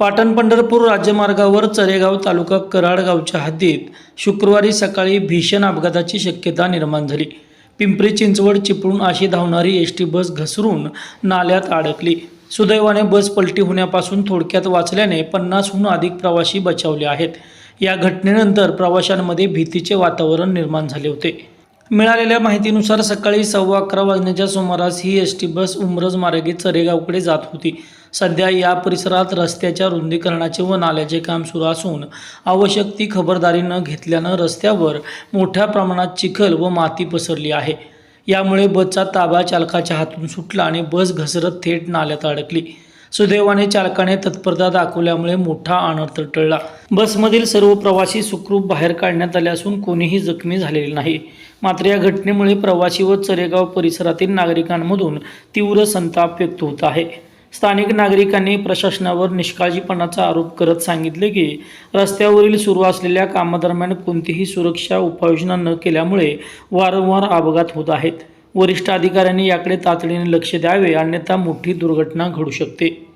पाटण पंढरपूर राज्यमार्गावर चरेगाव तालुका कराड गावच्या हद्दीत शुक्रवारी सकाळी भीषण अपघाताची शक्यता निर्माण झाली. पिंपरी चिंचवड चिपळूण अशी धावणारी एस टी बस घसरून नाल्यात अडकली. सुदैवाने बस पलटी होण्यापासून थोडक्यात वाचल्याने पन्नासहून अधिक प्रवासी बचावले आहेत. या घटनेनंतर प्रवाशांमध्ये भीतीचे वातावरण निर्माण झाले होते. मिळालेल्या माहितीनुसार सकाळी सव्वा अकरा वाजण्याच्या सुमारास ही एस टी बस उमरज मार्गे चरेगावकडे जात होती. सध्या या परिसरात रस्त्याच्या रुंदीकरणाचे व नाल्याचे काम सुरू असून आवश्यक ती खबरदारी न घेतल्यानं रस्त्यावर मोठ्या प्रमाणात चिखल व माती पसरली आहे. यामुळे बसचा ताबा चालकाच्या हातून सुटला आणि बस घसरत थेट नाल्यात अडकली. सुदैवाने चालकाने तत्परता दाखवल्यामुळे मोठा अनर्थ टळला. बसमधील सर्व प्रवासी सुखरूप बाहेर काढण्यात आले असून कोणीही जखमी झालेले नाही. मात्र या घटनेमुळे प्रवासी व चरेगाव परिसरातील नागरिकांमधून तीव्र संताप व्यक्त होत आहे. स्थानिक नागरिकांनी प्रशासनावर निष्काळजीपणाचा आरोप करत सांगितले की रस्त्यावरील सुरू असलेल्या कामादरम्यान कोणतीही सुरक्षा उपाययोजना न केल्यामुळे वारंवार अपघात होत आहेत. वरिष्ठ अधिकाऱ्यांनी याकडे तातडीने लक्ष द्यावे अन्यथा मोठी दुर्घटना घडू शकते.